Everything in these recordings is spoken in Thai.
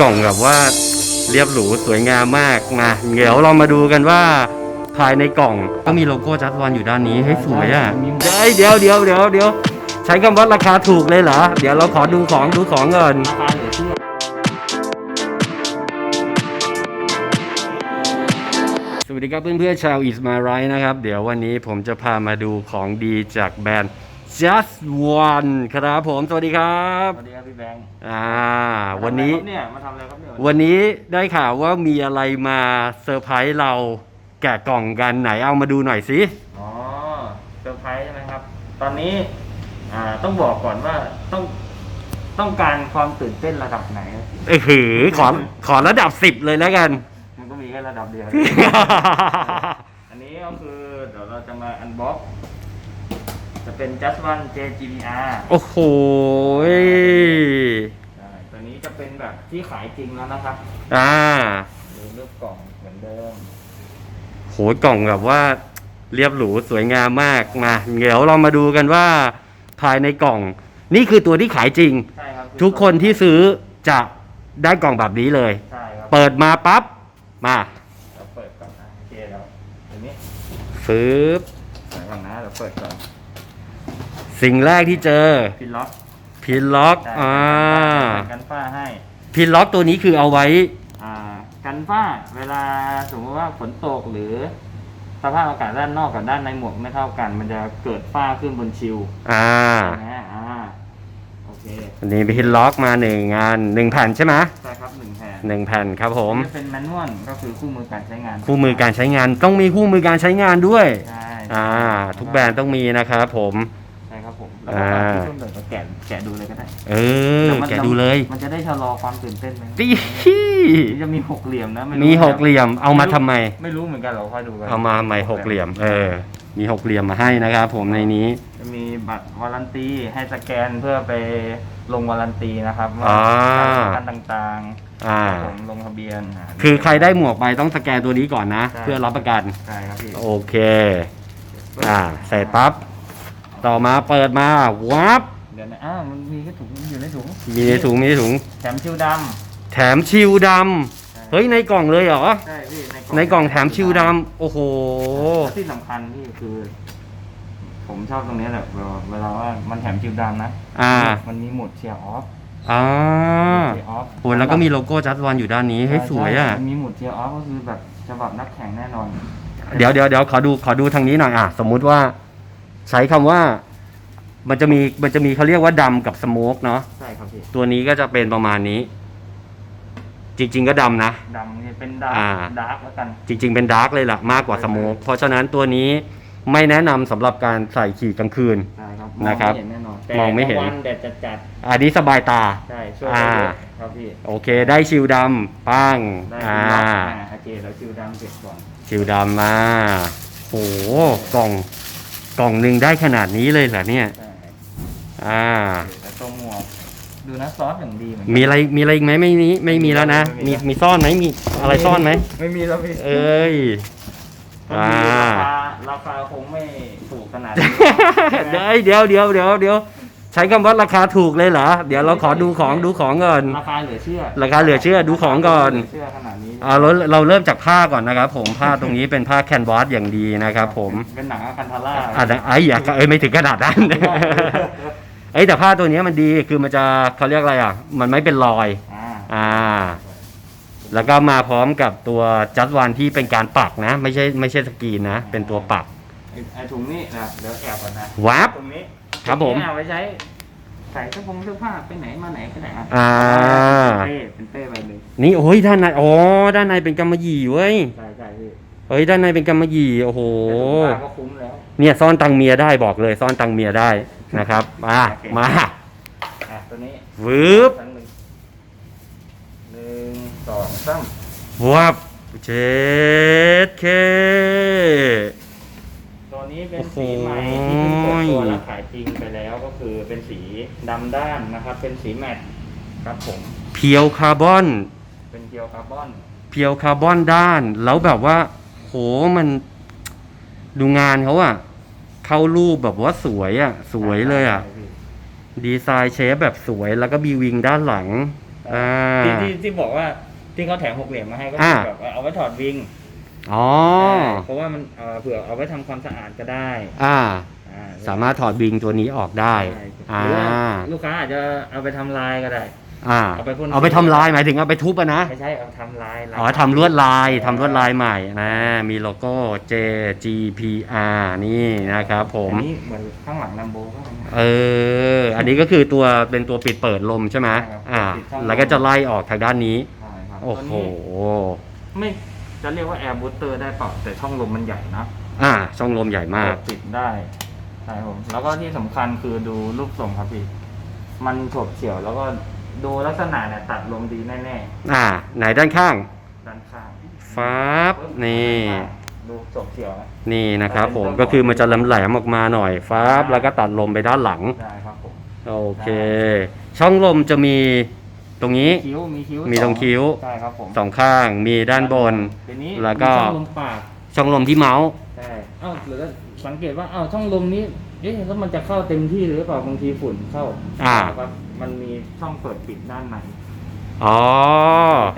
กล่องแบบว่าเรียบหรูสวยงามมากมาเดี๋ยวเรามาดูกันว่าภายในกล่องก็มีโลโก้จัสวันอยู่ด้านนี้ให้ยสวยอะเดี๋ยวเดี๋ยวเดี๋ยวเดี๋ยวเดี๋ยวใช้คำว่าราคาถูกเลยเหรอ เดี๋ยวเราขอดูของดูของก่อนราคาเหลือเชื่อสวัสดีครับเพื่อนๆชาวอิสมาไรนะครับ เดี๋ยววันนี้ผมจะพามาดูของดีจากแบรนด์ just one ครับผมสวัสดีครับสวัสดีครับพี่แบงค์อ่าวันนี้มาทำอะไรครับเนี่ยมาทำอะไรครับเนี่ยวันนี้ได้ข่าวว่ามีอะไรมาเซอร์ไพรส์เราแกะกล่องกันไหนเอามาดูหน่อยสิ อ๋อเซอร์ไพรส์ใช่ไหมครับ ตอนนี้อ่าต้องบอกก่อนว่าต้องต้องการความตื่นเต้นระดับไหน เออหือขอขอระดับสิบเลยแล้วกัน มันก็มีแค่ระดับเดียว อันนี้ก็คือเดี๋ยวเราจะมาอันบ็อก จะเป็น just one JGBR โอ้โหยใช่ตัวนี้จะเป็นแบบที่ขายจริงแล้วนะครับอ่าดูรูปกล่องเหมือนเดิม โหกล่องแบบว่าเรียบหรูสวยงามมากมาเดี๋ยวเรามาดูกันว่าภายในกล่อง นี่คือตัวที่ขายจริง ใช่ครับทุกคนที่ซื้อจะได้กล่องแบบนี้เลย ใช่ครับเปิดมาปั๊บมาเราเปิดก่อนนะโอเคแล้วตัวนี้ ฟืบใส่ก่อนนะเราเปิดก่อน สิ่งแรกที่เจอ พินล็อกพินล็อกใช่อ่ากันฝ้าให้พินล็อกตัวนี้คือเอาไว้อ่ากันฝ้าเวลาสมมติว่าฝนตกหรือสภาพอากาศด้านนอกกับด้านในหมวกไม่เท่ากัน มันจะเกิดฝ้าขึ้นบนชิวอ่านะอ่าโอเคอันนี้พินล็อกมาหนึ่งงานหนึ่งแผ่นใช่ไหมใช่ครับหนึ่งแผ่นหนึ่งแผ่นครับผมจะเป็นแมนนวลก็คือคู่มือการใช้งาน คู่มือการใช้งานต้องมีคู่มือการใช้งานด้วย ใช่อ่า ทุกแบรนด์ต้องมีนะครับผมใช่ครับผม แล้วก็ฝากที่ต้นเดือดแกะแกะดูเลยก็ได้เออดี๋ยวมันแกะดูเลยมันจะได้ชะลอความตื่นเต้นไหมตีนี่จะมีหกเหลี่ยมนะไรู้มีหกเหลี่ยม เอามาทำไม ไม่รู้เหมือนกันเราค่อยดูกันเอามาทำไมหกเหลี่ยม เออ มีหกเหลี่ยมมาให้นะครับผมในนี้ จะมีบัตรวารันตีให้สแกนเพื่อไปลงวารันตีนะครับอ่าว่าการต่างอ่า ๆผมลงทะเบียนอ่า คือใครได้หมวกไปต้องสแกนตัวนี้ก่อนนะ ใช่ เพื่อรับประกัน ใช่ครับพี่โอเค อ่าใส่ปั๊บ ต่อมาเปิดมาวับเดี๋ยวนะอ้าวมันมีแค่ถุงอยู่ในถุงมีในถุงมีในถุง แถมชิวดแถมชิวดำเฮ้ยในกล่องเลยเหรอำใช่พี่ในกล่องแถมชิวดำโอ้โห และที่สำคัญพี่คือ ผมชอบตรงนี้แหละเวลาเวลาว่ามันแถมชิวดำนะอ่า มันมีโหมดเชียร์ออฟอ่าเชียร์ออฟโหแล้วก็มีโลโก้จัสวันอยู่ด้านนี้ให้ยสวยอะ ใช่มีโหมดเชียร์ออฟก็คือแบบฉบับนักแข่งแน่นอน เดี๋ยวเดี๋ยวเดี๋ยวขอดูขอดูทางนี้หน่อยอะ สมมุติว่า ใช้คำว่า มันจะมีมันจะมีเขาเรียกว่าดำกับสโมกเนาะใช่ครับพี่ตัวนี้ก็จะเป็นประมาณนี้ จริง ๆ ก็ดำนะ ดำเนี่ยเป็นดาร์อ่า กดาร์กแล้วกัน จริง ๆ เป็นดาร์กเลยล่ะมากกว่าสโมกเพราะฉะนั้นตัวนี้ไม่แนะนำสำหรับการใส่ขี่กลางคืน ใช่ครับนะครับมองไม่เห็นแน่นอนมองไม่เห็นแต่กลาวันแดดจัดจัดอันนี้สบายตา ๆใช่ช่วยอ่าได้เยอะครับพี่โอเค ได้ชิวดำปังได้อ่าคุณล็อกอ่าโอเคเราชิวดำเสร็จก่อนชิวดำมาโหกล่อง กล่องหนึ่งได้ขนาดนี้เลยเหรอเนี่ย ใช่อ่า แล้วตัวหมวกดูนะซอสอย่างดีเหมือนกันมีอะไรมีอะไรอีกไหมไม่มีไม่มีแล้วนะไม่มีมีแล้วมีซ่อนไหมมีอะไรซ่อนไหม ไม่มีแล้วพี่เอ้ยมันอ่ามีราคาราคาคงไม่ถูกขนาดนี้ เดี๋ยวเดี๋ยวเดี๋ยวเดี๋ยวเดี๋ยว ใช้คำว่าราคาถูกเลยเหรอ เดี๋ยวเราขอดูของดูของก่อน ราคาเหลือเชื่อราคาเหลือเชื่อดูของก่อน เหลือเชื่อขนาดนี้อ่าเราเราเริ่มจากผ้าก่อนนะครับ ผมผ้าตรงนี้เป็นผ้าแคนวาสอย่างดีนะครับ ผมเป็นหนังอาคันทาร่าอะไอ้อย่าเอ้ยไม่ถึงขนาดนั้น เอ้ยแต่ผ้าตัวเนี้ยมันดีคือมันจะเขาเรียกอะไรอะ มันไม่เป็นรอย อ่าอ่า แล้วก็มาพร้อมกับตัวจัดวันที่เป็นการปักนะ ไม่ใช่ไม่ใช่สกรีนนะ เป็นตัวปัก ไอ้ไอ้ถุงนี้นะเดี๋ยวแอบก่อนนะวับ ตรงนี้ ครับผมถุงนี้เอาไว้ใช้ใส่เสื้อผงเสื้อผ้าไปไหนมาไหนก็ได้ะอ่าเป้เป็นเป้ไปเลยนี่โอ้ยด้านในอ๋อด้านในเป็นกำมะหยี่เว้ยใช่ใช่พี่เฮ้ยด้านในเป็นกำมะหยี่โอ้โหแต่ถุงผ้าก็คุ้มแล้ว เนี่ยซ่อนตังเมียได้บอกเลย ซ่อนตังเมียได้นะครับ มามาอะตัวนี้วืบครั้งหนึ่งหนึ่งสองสาม วับเจ็ดเคตัว นี้เป็นโอ้โหสีใหม่ที่เพิ่งเปิดตัวและขายจริงไปแล้วก็คือเป็นสีดำด้านนะครับ เป็นสีแมตต์ครับผม เพียวคาร์บอน เป็นเกียวคาร์บอนเพียวคาร์บอนด้าน แล้วแบบว่า โหมันดูงานเขาอะเข้ารูปแบบว่าสวยอะสวยเลยอะใช่พี่ดีไซน์เชฟแบบสวยแล้วก็บีวิงด้านหลัง อ่า ที่ที่ที่บอกว่าที่เขาแถมหกเหลี่ยมมาให้ก็อ่าคือแบบว่าเอาไว้ถอดวิง อ๋อ เพราะว่ามันเอ่อเผื่อเอาไว้ทำความสะอาดก็ได้อ่า อ่สามารถถอดวิงตัวนี้ออกได้ใช่อ่า หรือว่าลูกค้าอาจจะเอาไปทำลายก็ได้ อ่า เอาไปพ่น เอาไปทำลายหมายถึงเอาไปทุบอะนะ ไม่ใช่เอาทำลายอ๋อทำลวดลายทำลวดลายใหม่นะ มีโลโก้ J G P R นี่นะครับผมอันนี้เหมือนข้างหลังลัมโบก็ เออ อันนี้ก็คือตัวเป็นตัวปิดเปิดลมใช่ไหมใช่ครับอ่า ปิดช่องลม แล้วก็จะไล่ออกทางด้านนี้ ใช่ครับโอ้โห ตัวนี้ไม่ จะเรียกว่าแอร์บูสเตอร์ได้เปล่าแต่ช่องลมมันใหญ่นะอ่า ช่องลมใหญ่มากเปิดปิดได้ใช่ครับผมแล้วก็ที่สำคัญคือดูรูปทรงครับพี่ มันโฉบเฉี่ยวแล้วก็ดูลักษณะเนี่ยตัดลมดีแน่อ่า ไหนด้านข้างๆด้านข้างฟ้าบนี่ดูโฉบเฉี่ยวนะ นี่นะครับผมเป็นก็คือมันจะแหลมๆออกมาหน่อยฟ้าบแล้วก็ตัดลมไปด้านหลัง ได้ครับผม โอเค ช่องลมจะมี ตรงนี้ คิ้วมีคิ้วมีตรงคิ้ว ใช่ครับผมสองข้างมีด้านบน ทีนี้แล้วก็ มีช่องลมปากช่องลมที่เมาส์ใช่เอ้าหรือว่าสังเกตว่าเอ้าช่องลมนี้เอ๊ะแล้วมันจะเข้าเต็มที่หรือเปล่าบางทีฝุ่นเข้าอ่าครับมันมีช่องเปิดปิดด้านในอ๋อ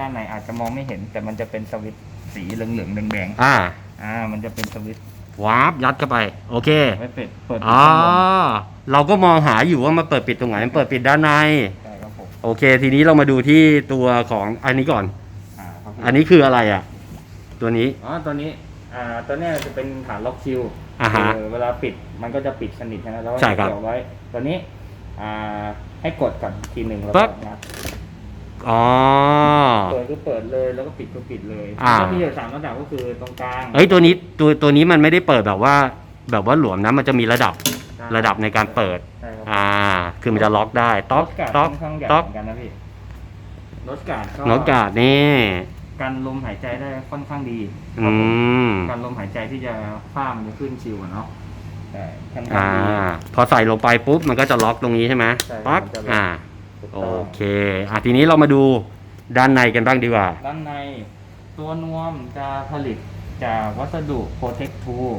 ด้านในอาจจะมองไม่เห็น แต่มันจะเป็นสวิตช์สีเหลืองๆแดงอ่าๆอ่า มันจะเป็นสวิตช์วาร์ปยัดเข้าไป โอเคไว้เปิดเปิดปิดอ๋อช่องลมเราก็มองหาอยู่ว่ามันเปิดปิดตรงไหนมันเปิดปิดด้านในใช่ครับผม โอเค ทีนี้เรามาดูที่ตัวของอันนี้ก่อนอ่าครับผมอันนี้คืออะไรอะ ตัวนี้ อ๋อตัวนี้อ่าตัวเนี้ยจะเป็นฐานล็อกคิวอ่าฮะเเวลาปิดมันก็จะปิดสนิทใช่ไหมแล้วก็ใช่ครับเกี่ยวไว้ตัวนี้อ่าให้กดก่อนทีหนึ่งแล้วปั๊ก็บ งัดอ๋อ เปิดก็เปิดเลยแล้วก็ปิดก็ปิดเลยอ่าแล้วมีอยู่สามระดับก็คือตรงกลางเอ้ยตัวนี้ตัวตัวนี้มันไม่ได้เปิดแบบว่า แบบว่าหลวมนะมันจะมีระดับใช่ระดับในการเปิดใช่ ครับอ่าคือมันจะล็อกได้ต๊อกรถการ์ดต๊อกค่อนข้างใหญ่ต๊อกเหมือนกันนะพี่รถการ์ดโนตการ์ดนี่กันลมหายใจได้ค่อนข้างดีอืมการลมหายใจที่จะฟ้ามันจะขึ้นชิวอะเนาะใช่ค่อนข้างอ่าดีพอใส่ลงไปปุ๊บมันก็จะล็อกตรงนี้ใช่ไหมใช่ปั๊กมันจะล็อกอ่าถูกโอต้องเค อะทีนี้เรามาดูด้านในกันบ้างดีกว่า ด้านในตัวนวมจะผลิตจากวัสดุ Protect อืม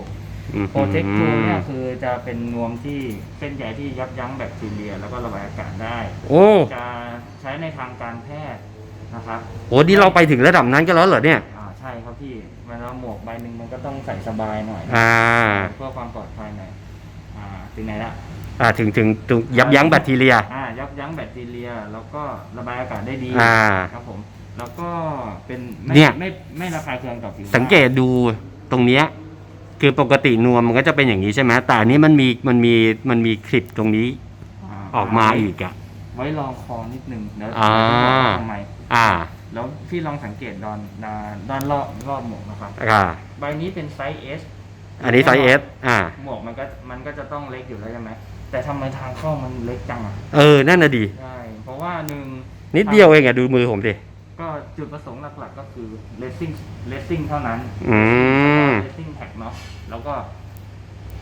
2 Protect 2เนี่ยคือจะเป็นนวมที่เส้นใยที่ยับยั้งแบคทีเรีย แล้วก็ระบายอากาศได้ โอ้จะใช้ในทางการแพทย์นะครับโหนี่เราไปถึงระดับนั้นกันแล้วเหรอเนี่ย อ่าใช่ครับพี่เวลาหมวกใบหนึ่งมันก็ต้องใส่สบายหน่อยอ่า เพื่อความปลอดภัยหน่อยอ่าถึงไหนละอ่าถึงถึงถึงยับยั้งแบคทีเรีย อ่ายับยั้งแบคทีเรีย แล้วก็ระบายอากาศได้ดีอ่าครับผม แล้วก็เป็นไม่เนี่ย ไม่ไม่ระคายเคืองต่อผิวหน้าสังเกตดูตรงเนี้ย คือปกตินวมมันก็จะเป็นอย่างนี้ใช่ไหมแต่อันนี้มันมีมันมีมันมีคลิปตรงนี้ออกมาอีกอะ ไว้รองคอนิดนึงเดี๋ยวอ่าจะบอกว่าทำไมอ่า แล้วพี่ลองสังเกตด้านด้านด้านรอบรอบหมวกนะครับอ่าใบนี้เป็นไซส์ S อันนี้ไซส์เอสอ่า หมวกมันก็มันก็จะต้องเล็กอยู่แล้วใช่ไหมแต่ทำไมทางเข้ามันเล็กจังอะเออนั่นน่ะดีใช่เพราะว่าหนึ่งนิดเดียวเองอะดูมือผมดิก็จุดประสงค์หลักๆก็คือเลสซิ่งเลสซิ่งเท่านั้นอืม นาะแล้วก็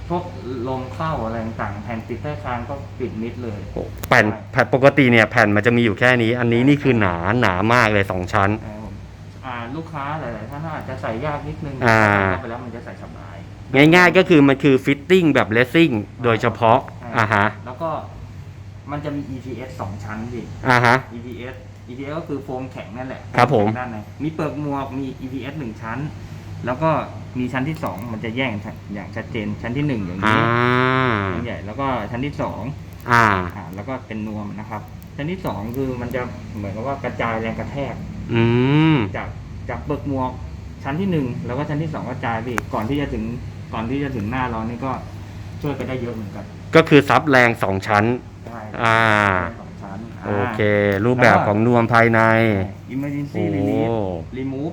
พวกลมเข้าอะไรต่างๆแผ่นติดใต้คางก็ปิดมิดเลยแผ่นแผ่นปกติเนี่ยแผ่นมันจะมีอยู่แค่นี้ อันนี้นี่คือหนาหนามากเลยสองชั้น นะครับผมอ่า ลูกค้าหลายๆท่านอาจจะใส่ยากนิดนึงอ่าเข้าไปแล้วมันจะใส่สบาย ง่ายๆก็คือมันคือฟิตติ้งแบบเลสซิ่งโดยเฉพาะอ่าฮะแล้วก็มันจะมี EPS สองชั้นดิอ่าฮะ EPS EPS ก็คือโฟมแข็งนั่นแหละครับผมโฟแข็งด้านในมีเปลือกหมวกมี EPS หนึ่งชั้น แล้วก็มีชั้นที่สองมันจะแยกอย่างชัดเจนชั้นที่หนึ่งอย่างอ่านี้ชั้นใหญ่แล้วก็ชั้นที่สองอ่า อ่าแล้วก็เป็นนวมนะครับ ชั้นที่สองคือมันจะเหมือนกับว่ากระจายแรงกระแทก อืม จากจากเปลือกหมวกชั้นที่หนึ่งแล้วก็ชั้นที่สองกระจายไปอีกก่อนที่จะถึงก่อนที่จะถึงหน้าเรานี่ก็ช่วยไปได้เยอะเหมือนกันก็คือซับแรงสองชั้นใช่อ่า สองชั้นโอเค รูปแบบของนวมภายใน อิมเมอร์เจนโอ้ซี่รีลีฟรีมูฟ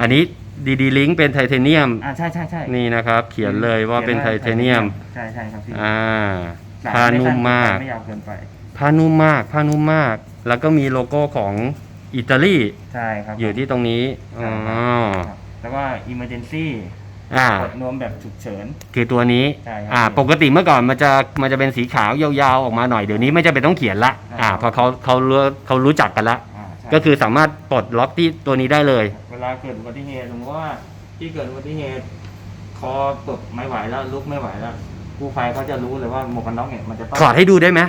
อันนี้ ดีดีลิงเป็นไทเทเนียม อ่าใช่ใช่ใช่นี่นะครับ เขียนเลยว่าเป็นไทเทเนียม ใช่ใช่ครับพี่อ่าสยผ้านุ่มมากไม่ยาวเกินไปผ้านุ่มมากผ้านุ่มมาก แล้วก็มีโลโก้ของอิตาลีใช่ครับอยู่ที่ตรงนี้อ๋อครับแล้วก็อิมเมอร์เจนซี่อ่ากดนวมแบบฉุกเฉิน คือตัวนี้ใช่ครับอ่าปกติเมื่อก่อนมันจะมันจะเป็นสีขาวยาวๆออกมาหน่อยเดี๋ยวนี้ไม่จะเป็นต้องเขียนละอ่าใช่เพราะเขาเขารู้เขารู้จักกันละอ่าใช่ก็คือสามารถปลดล็อกที่ตัวนี้ได้เลยเว ลาเกิดอุบัติเหตุสมมติว่าที่เกิดอุบัติเหตุ คอปบไม่ไหวแล้วลุกไม่ไหวแล้วกู้ภัยเขาจะรู้เลยว่าหมวกกันน็อกเนี่ยมันจะต้องถอดให้ดูได้ไหม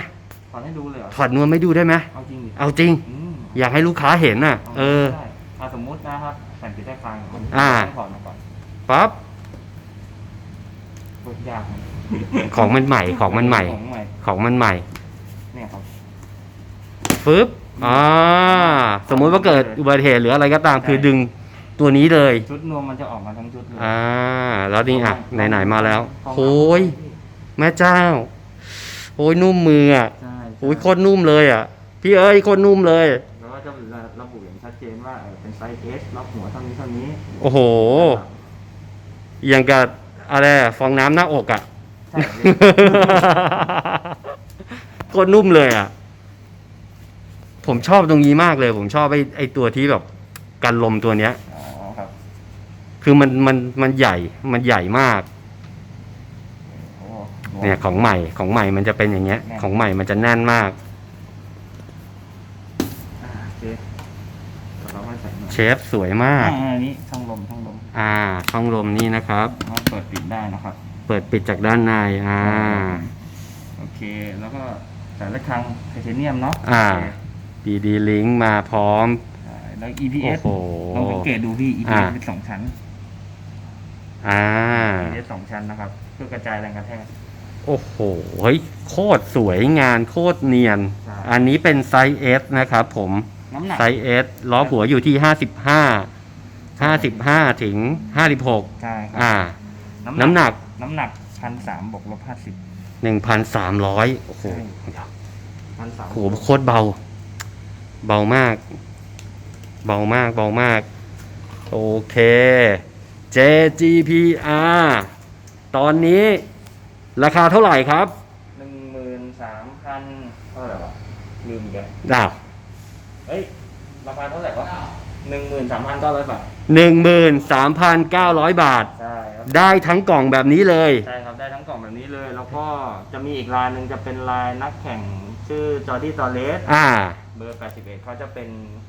ถอดให้ดูเลยเหรอถอดนวมไม่ดูได้ไหมเอาจริงดิเอาจริง อืมอยากให้ลูกค้าเห็นน่ะ เออใช่ถ้าสมมุตินะครับแผ่นปิดได้ฟังมันอ่า ต้องถอดมาก่อนปั๊บพูดยากนะของมันใหม่ของมันใหม่ ของใหม่ของมันใหม่เนี่ยครับ ฟึบอ่าสมมุติว่าเกิดอุบัติเหตุหรืออะไรก็ตามใช่คือดึง ตัวนี้เลย ชุดนวมมันจะออกมาทั้งชุดเลย อ่า แล้วนี่อะ ไหนๆมาแล้วของโอ้ยแม่เจ้า โอ้ยนุ่มมืออะใช่โอ้ยโคตรนุ่มเลยอะ พี่เอ้ยโคตรนุ่มเลย แล้วก็จะระบุอย่างชัดเจนว่าเออเป็นไซส์ S ล็อกหัวเท่านี้เท่านี้โอ้โห อย่างกับอะไรอะฟองน้ำหน้าอกอะ ใช่พี่โคตรนุ่มเลยอะ ผมชอบตรงนี้มากเลย ผมชอบไอ้ไอ้ตัวที่แบบ กันลมตัวเนี้ยอ๋อครับ คือมันมันมันใหญ่มันใหญ่มาก โอ้เนี่ยของใหม่ของใหม่มันจะเป็นอย่างเงี้ยแน่นของใหม่มันจะแน่นมาก อ่าโอเคเดี๋ยวเราค่อยใส่หน่อยเชฟสวยมาก อ่าอันนี้ช่องลมช่องลมอ่าช่องลมนี่นะครับ เราเปิดปิดได้นะครับ เปิดปิดจากด้านในอ่า โอเค แล้วก็สายระฆังไทเทเนียมเนาะอ่า โเค BD Link มาพร้อมใช่แล้วโอ้ EPS โหลองสังเกตดูพี่ อ่า EPS เป็นสองชั้น อ่า EPS สองชั้นนะครับ เพื่อกระจายแรงกระแทก โอ้โหเฮ้ยโคตรสวยงานโคตรเนียน ใช่ อันนี้เป็นไซส์ S นะครับผมน้ำหนัก ไซส์ S ล้อหัวอยู่ที่ 55 55 ถึง 56 ใช่ครัอ่าน้ำหนัก น้ำหนักพันสามบวกลบห้าสิบ 1,300 โอ้โหพันสามโหโคตรเบา เบามาก เบามาก เบามาก โอเค JGPR ตอนนี้ราคาเท่าไหร่ครับหนึ่งหมื่นสามพันเท่าไหร่วะลืมอีกแล้วดาวเฮ้ยราคาเท่าไหร่วะหนึ่งหมื่นสามพันเก้าร้อยบาท13,900 บาท ใช่ครับได้ทั้งกล่องแบบนี้เลย ใช่ครับได้ทั้งกล่องแบบนี้เลย แล้วก็จะมีอีกลายหนึ่งจะเป็นลายนักแข่งชื่อจอร์ดี้ตอเลสอ่า เบอร์ 81เขาจะเป็นอ่า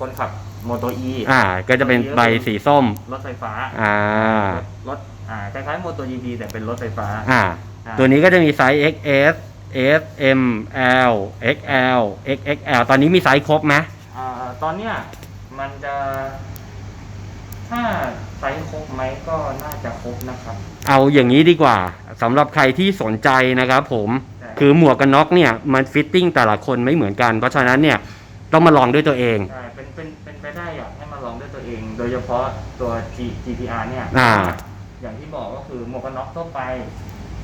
คนขับโมโตอีอ่า ก็จะเป็นใบสีส้ม รถไฟฟ้า อ่า รถ อ่า คล้ายๆโมโต GP แต่เป็นรถไฟฟ้าอ่าอ่า ตัวนี้ก็จะมีไซส์ XS S M L XL XXL ตอนนี้มีไซส์ครบไหมอ่า ตอนเนี้ยมันจะ ถ้าไซส์ครบไหมก็น่าจะครบนะครับ เอาอย่างนี้ดีกว่าสำหรับใครที่สนใจนะครับผมใช่คือหมวกกันน็อกเนี่ย มันฟิตติ้งแต่ละคนไม่เหมือนกัน เพราะฉะนั้นเนี่ย ต้องมาลองด้วยตัวเอง โดยเฉพาะตัว G GPR เนี่ย อ่า อย่างที่บอกก็คือหมวกกันน็อกทั่วไป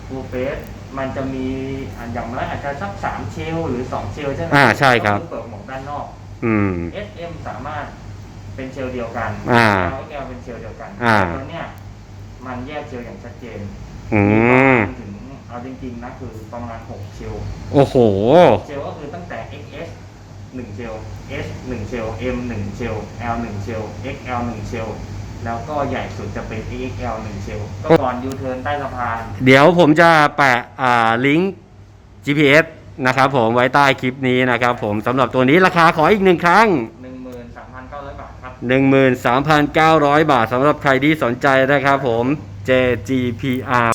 ฟูเฟสมันจะมีอ่าอย่างไรอาจจะสักสามเชลหรือสองเชลใช่ไหมอ่าใช่ครับก็อเปิดหมวกด้านนอก อืม SM สามารถเป็นเชลเดียวกันอ่าแอลเป็นเชลเดียวกันอ่า ตัวเนี้ยมันแยกเชลอย่างชัดเจนอืม ถึงเอาจริงๆนะคือประมาณ6เชลโอ้โห เชลก็คือตั้งแต่ XS 1 เชล S 1เชล M 1 เชล L 1 เชล XL 1 เชล แล้วก็ใหญ่สุดจะเป็น XL 1 เชล ก็ก่อนยูเทิร์นใต้สะพาน เดี๋ยวผมจะแปะอ่าลิงก์ GPS นะครับผมไว้ใต้คลิปนี้นะครับผมสำหรับตัวนี้ราคาขออีกหนึ่งครั้ง 13,900 บาทครับ 13,900 บาทสำหรับใครที่สนใจนะครับผม JGPR